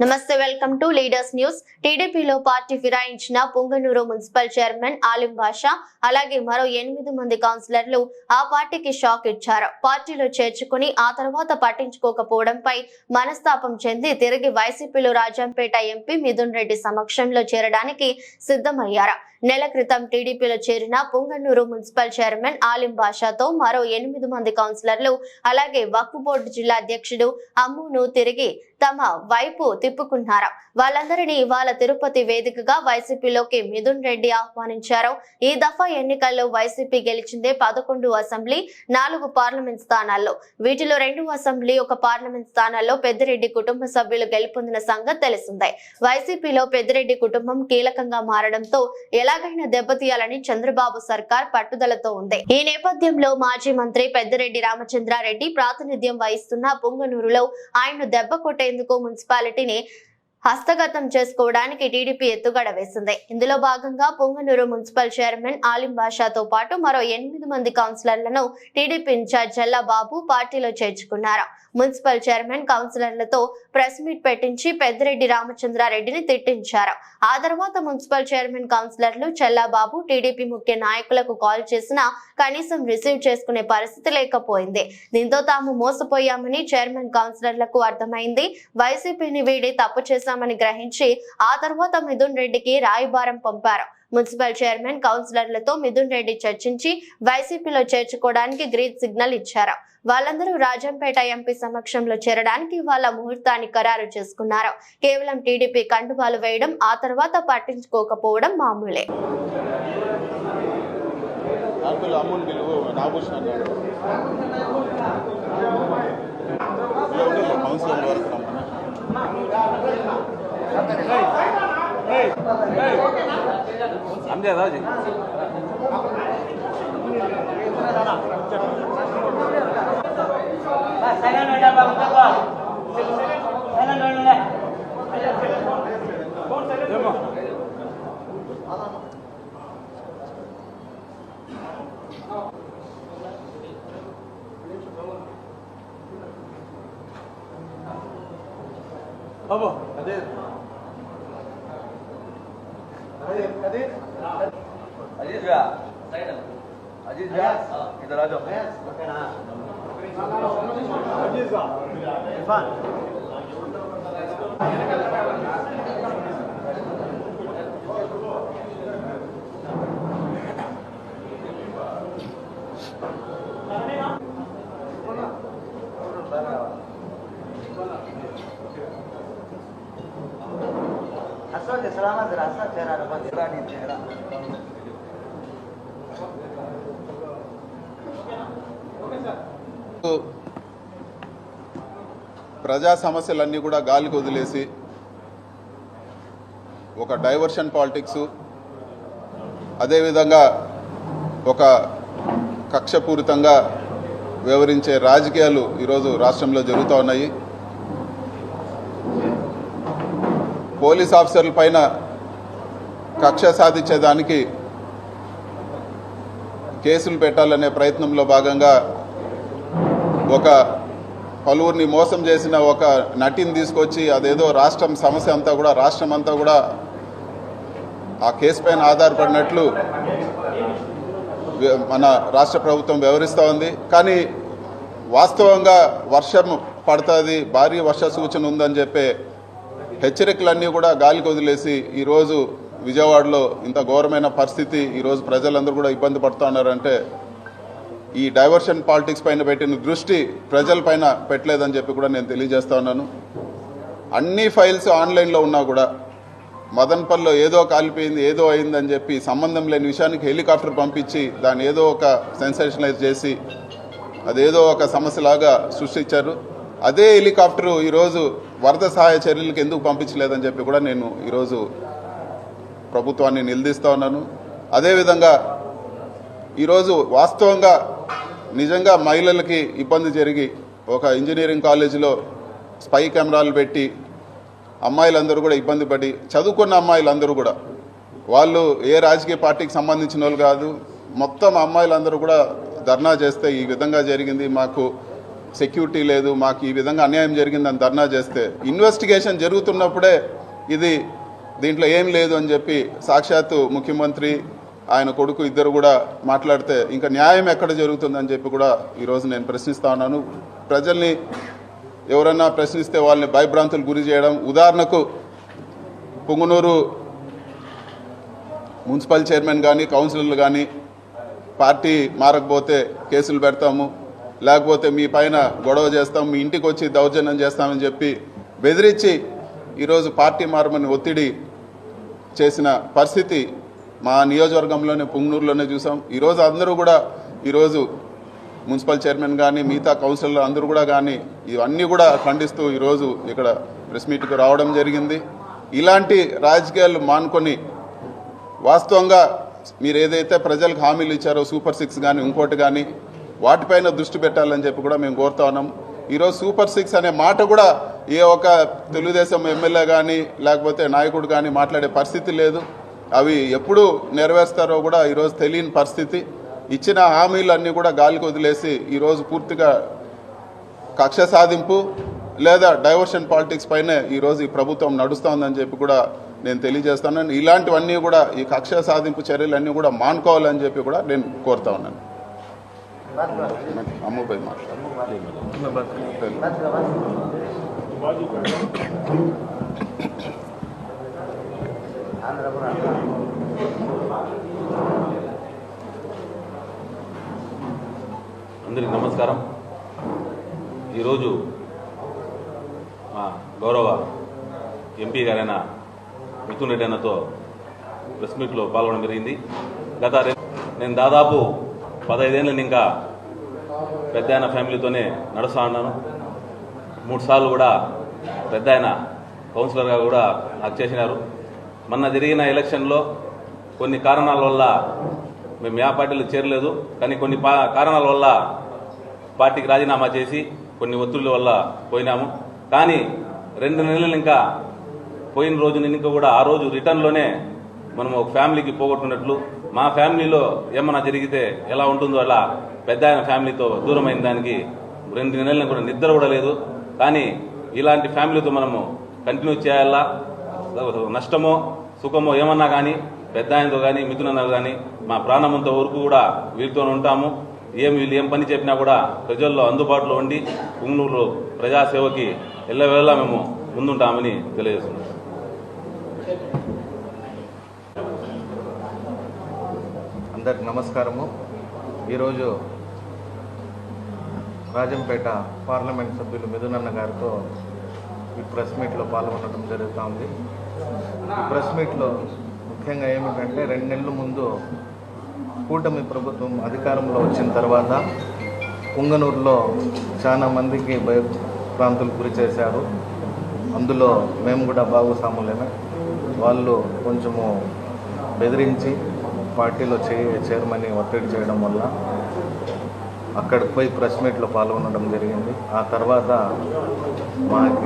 నమస్తే welcome to leaders news. టీడీపీలో party ఫిరాయించిన పుంగనూరు మున్సిపల్ చైర్మన్ ఆలిం బాషా అలాగే మరో ఎనిమిది మంది కౌన్సిలర్లు ఆ పార్టీకి షాక్ ఇచ్చారు. పార్టీలో చేర్చుకుని ఆ తర్వాత పట్టించుకోకపోవడంపై మనస్తాపం చెంది తిరిగి వైసీపీలో రాజంపేట ఎంపీ మిథున్ రెడ్డి సమక్షంలో చేరడానికి సిద్ధమయ్యారు. నెల క్రితం టీడీపీలో చేరిన పుంగనూరు మున్సిపల్ చైర్మన్ ఆలిం బాషాతో మరో ఎనిమిది మంది కౌన్సిలర్లు అలాగే వక్ఫ్ బోర్డు జిల్లా అధ్యక్షుడు అమ్మును తిరిగి తమ వైపు తిప్పుకున్నారు వాళ్ళందరినీ ఇవాళ తిరుపతి వేదికగా వైసీపీలోకి మిథున్ రెడ్డి ఆహ్వానించారు. ఈ దఫా ఎన్నికల్లో వైసీపీ గెలిచిందే పదకొండు అసెంబ్లీ నాలుగు పార్లమెంట్ స్థానాల్లో. వీటిలో రెండు అసెంబ్లీ ఒక పార్లమెంట్ స్థానాల్లో పెద్దిరెడ్డి కుటుంబ సభ్యులు గెలుపొందిన సంగతి తెలిసిందే. వైసీపీలో పెద్దిరెడ్డి కుటుంబం కీలకంగా మారడంతో ఎలాగైనా దెబ్బతీయాలని చంద్రబాబు సర్కార్ పట్టుదలతో ఉంది. ఈ నేపథ్యంలో మాజీ మంత్రి పెద్దిరెడ్డి రామచంద్రారెడ్డి ప్రాతినిధ్యం వహిస్తున్న పుంగనూరులో ఆయన్ను దెబ్బ కొట్టేందుకు mente హస్తగతం చేసుకోవడానికి టీడీపీ ఎత్తుగడ వేసింది. ఇందులో భాగంగా పొంగనూరు మున్సిపల్ చైర్మన్ ఆలిం బాషాతో పాటు మరో ఎనిమిది మంది కౌన్సిలర్లను టీడీపీ ఇన్ఛార్జ్ జల్లాబాబు పార్టీలో చేర్చుకున్నారు. మున్సిపల్ చైర్మన్ కౌన్సిలర్లతో ప్రెస్ మీట్ పెట్టించి పెద్దిరెడ్డి రామచంద్రారెడ్డిని తిట్టించారు. ఆ తర్వాత మున్సిపల్ చైర్మన్ కౌన్సిలర్లు చెల్లాబాబు టీడీపీ ముఖ్య నాయకులకు కాల్ చేసినా కనీసం రిసీవ్ చేసుకునే పరిస్థితి లేకపోయింది. దీంతో తాము మోసపోయామని చైర్మన్ కౌన్సిలర్లకు అర్థమైంది. వైసీపీని వీడి తప్పు చేశామని గ్రహించి ఆ తర్వాత మిథున్ రెడ్డికి రాయబారం పంపారు. మున్సిపల్ చైర్మన్ కౌన్సిలర్లతో మిథున్ రెడ్డి చర్చించి వైసీపీలో చేర్చుకోవడానికి గ్రీన్ సిగ్నల్ ఇచ్చారు. వాళ్ళందరూ రాజంపేట ఎంపీ సమక్షంలో చేరడానికి వాళ్ళ ముహూర్తాన్ని ఖరారు చేసుకున్నారు. కేవలం టీడీపీ కండువాలు వేయడం ఆ తర్వాత పట్టించుకోకపోవడం మామూలే. Councillor 哎哎哎他们在哪里来来来 Aziz juga. Saya dah. Aziz juga. Ah, kita rajuk. Aziz. Lah. Aziz juga. Irfan. जरा हंसा चेहरा रखो चेहरा नहीं चेहरा ప్రజా సమస్యలన్నీ కూడా గాలికి వదిలేసి ఒక డైవర్షన్ పాలిటిక్స్ అదేవిధంగా ఒక కక్షపూరితంగా వ్యవహరించే రాజకీయాలు ఈరోజు రాష్ట్రంలో జరుగుతూ ఉన్నాయి పోలీస్ ఆఫీసర్ల పైన కక్ష సాధించేదానికి కేసులు పెట్టాలనే ప్రయత్నంలో భాగంగా ఒక పలువురిని మోసం చేసిన ఒక నటిని తీసుకొచ్చి అదేదో రాష్ట్రం సమస్య అంతా కూడా రాష్ట్రం అంతా కూడా ఆ కేసు పైన ఆధారపడినట్లు మన రాష్ట్ర ప్రభుత్వం వ్యవహరిస్తూ ఉంది. కానీ వాస్తవంగా వర్షం పడుతుంది భారీ వర్ష సూచన ఉందని చెప్పే హెచ్చరికలన్నీ కూడా గాలికి వదిలేసి ఈరోజు విజయవాడలో ఇంత ఘోరమైన పరిస్థితి ఈరోజు ప్రజలందరూ కూడా ఇబ్బంది పడుతూ ఉన్నారంటే ఈ డైవర్షన్ పాలిటిక్స్ పైన పెట్టిన దృష్టి ప్రజలపైన పెట్టలేదని చెప్పి కూడా నేను తెలియజేస్తా ఉన్నాను. అన్ని ఫైల్స్ ఆన్లైన్లో ఉన్నా కూడా మదన్పల్లో ఏదో కాలిపోయింది ఏదో అయిందని చెప్పి సంబంధం లేని విషయానికి హెలికాప్టర్ పంపించి దాన్ని ఏదో ఒక సెన్సేషనలైజ్ చేసి అదేదో ఒక సమస్యలాగా సృష్టించారు. అదే హెలికాప్టరు ఈరోజు వరద సహాయ చర్యలకు ఎందుకు పంపించలేదని చెప్పి కూడా నేను ఈరోజు ప్రభుత్వాన్ని నిలదీస్తా ఉన్నాను. అదేవిధంగా ఈరోజు వాస్తవంగా నిజంగా మహిళలకి ఇబ్బంది జరిగి ఒక ఇంజనీరింగ్ కాలేజీలో స్పై కెమెరాలు పెట్టి అమ్మాయిలందరూ కూడా ఇబ్బంది పడి చదువుకున్న అమ్మాయిలందరూ కూడా వాళ్ళు ఏ రాజకీయ పార్టీకి సంబంధించిన వాళ్ళు కాదు మొత్తం అమ్మాయిలందరూ కూడా ధర్నా చేస్తే ఈ విధంగా జరిగింది. మాకు సెక్యూరిటీ లేదు మాకు ఈ విధంగా అన్యాయం జరిగిందని ధర్నా చేస్తే ఇన్వెస్టిగేషన్ జరుగుతున్నప్పుడే ఇది దీంట్లో ఏం లేదు అని చెప్పి సాక్షాత్తు ముఖ్యమంత్రి ఆయన కొడుకు ఇద్దరు కూడా మాట్లాడితే ఇంకా న్యాయం ఎక్కడ జరుగుతుందని చెప్పి కూడా ఈరోజు నేను ప్రశ్నిస్తా ఉన్నాను. ప్రజల్ని ఎవరన్నా ప్రశ్నిస్తే వాళ్ళని భయభ్రాంతులు గురి చేయడం ఉదాహరణకు పుంగనూరు మున్సిపల్ చైర్మన్ కానీ కౌన్సిలర్లు కానీ పార్టీ మారకపోతే కేసులు పెడతాము. లేకపోతే మీ పైన గొడవ చేస్తాం మీ ఇంటికి వచ్చి దౌర్జన్యం చేస్తామని చెప్పి బెదిరించి ఈరోజు పార్టీ మారమని ఒత్తిడి చేసిన పరిస్థితి మా నియోజకవర్గంలోనే పుంగనూరులోనే చూసాం. ఈరోజు అందరూ కూడా ఈరోజు మున్సిపల్ చైర్మన్ కానీ మిగతా కౌన్సిలర్లు అందరూ కూడా కానీ ఇవన్నీ కూడా ఖండిస్తూ ఈరోజు ఇక్కడ ప్రెస్ మీట్కి రావడం జరిగింది. ఇలాంటి రాజకీయాలు మానుకొని వాస్తవంగా మీరు ఏదైతే ప్రజలకు హామీలు ఇచ్చారో సూపర్ సిక్స్ కానీ ఇంకోటి కానీ వాటిపైన దృష్టి పెట్టాలని చెప్పి కూడా మేము కోరుతా ఉన్నాం. ఈరోజు సూపర్ సిక్స్ అనే మాట కూడా ఏ ఒక తెలుగుదేశం ఎమ్మెల్యే కానీ లేకపోతే నాయకుడు కానీ మాట్లాడే పరిస్థితి లేదు. అవి ఎప్పుడు నెరవేరుస్తారో కూడా ఈరోజు తెలియని పరిస్థితి. ఇచ్చిన హామీలన్నీ కూడా గాలికి వదిలేసి ఈరోజు పూర్తిగా కక్ష సాధింపు లేదా డైవర్షన్ పాలిటిక్స్ పైనే ఈరోజు ఈ ప్రభుత్వం నడుస్తోందని చెప్పి కూడా నేను తెలియజేస్తాను. ఇలాంటివన్నీ కూడా ఈ కక్ష సాధింపు చర్యలన్నీ కూడా మానుకోవాలని చెప్పి కూడా నేను కోరుతా ఉన్నాను. అమ్ముపై మాట్లాడు నమస్కారం. ఈరోజు మా గౌరవ ఎంపీ గారైన మిథున్ రెడ్డి అన్నతో ప్రెస్ మీట్లో పాల్గొనడం జరిగింది. గత నేను దాదాపు పదహైదేళ్ళని ఇంకా పెద్ద ఆయన ఫ్యామిలీతోనే నడుస్తా ఉన్నాను. మూడు సార్లు కూడా పెద్ద ఆయన కౌన్సిలర్గా కూడా నాకు చేసినారు. మొన్న జరిగిన ఎలక్షన్లో కొన్ని కారణాల వల్ల మేము యా పార్టీలో చేరలేదు. కానీ కొన్ని పా- కారణాల వల్ల పార్టీకి రాజీనామా చేసి కొన్ని ఒత్తిళ్ళ వల్ల పోయినాము. కానీ రెండు నెలలు ఇంకా పోయిన రోజు ఇంకా కూడా ఆ రోజు రిటర్న్లోనే మనం ఒక ఫ్యామిలీకి పోగొట్టుకున్నట్లు మా ఫ్యామిలీలో ఏమన్నా జరిగితే ఎలా ఉంటుందో అలా పెద్ద ఆయన ఫ్యామిలీతో దూరమైన దానికి రెండు నెలలను కూడా నిద్ర కూడా లేదు. కానీ ఇలాంటి ఫ్యామిలీతో మనము కంటిన్యూ చేయాలా? నష్టమో సుఖమో ఏమన్నా కానీ పెద్ద ఆయనతో కానీ మిథునన్న కానీ మా ప్రాణమంత వరకు కూడా వీరితో ఉంటాము. ఏం వీళ్ళు ఏం పని చెప్పినా కూడా ప్రజల్లో అందుబాటులో ఉండి పుంగనూరు ప్రజాసేవకి ఎల్లవేళ మేము ముందుంటామని తెలియజేస్తున్నాం. అందరికి నమస్కారము. ఈరోజు రాజంపేట పార్లమెంట్ సభ్యులు మిథునన్న గారితో ఈ ప్రెస్ మీట్లో పాల్గొనడం జరుగుతూ ఉంది. ఈ ప్రెస్ మీట్లో ముఖ్యంగా ఏమిటంటే రెండు నెలల ముందు కూటమి ప్రభుత్వం అధికారంలో వచ్చిన తర్వాత పుంగనూరులో చాలా మందికి భయ ప్రాంతులు గురి చేశారు. అందులో మేము కూడా భాగస్వాములమే. వాళ్ళు కొంచెము బెదిరించి పార్టీలో చే చేరమని ఒత్తిడి చేయడం వల్ల అక్కడికి పోయి ప్రెస్ మీట్లో పాల్గొనడం జరిగింది. ఆ తర్వాత మా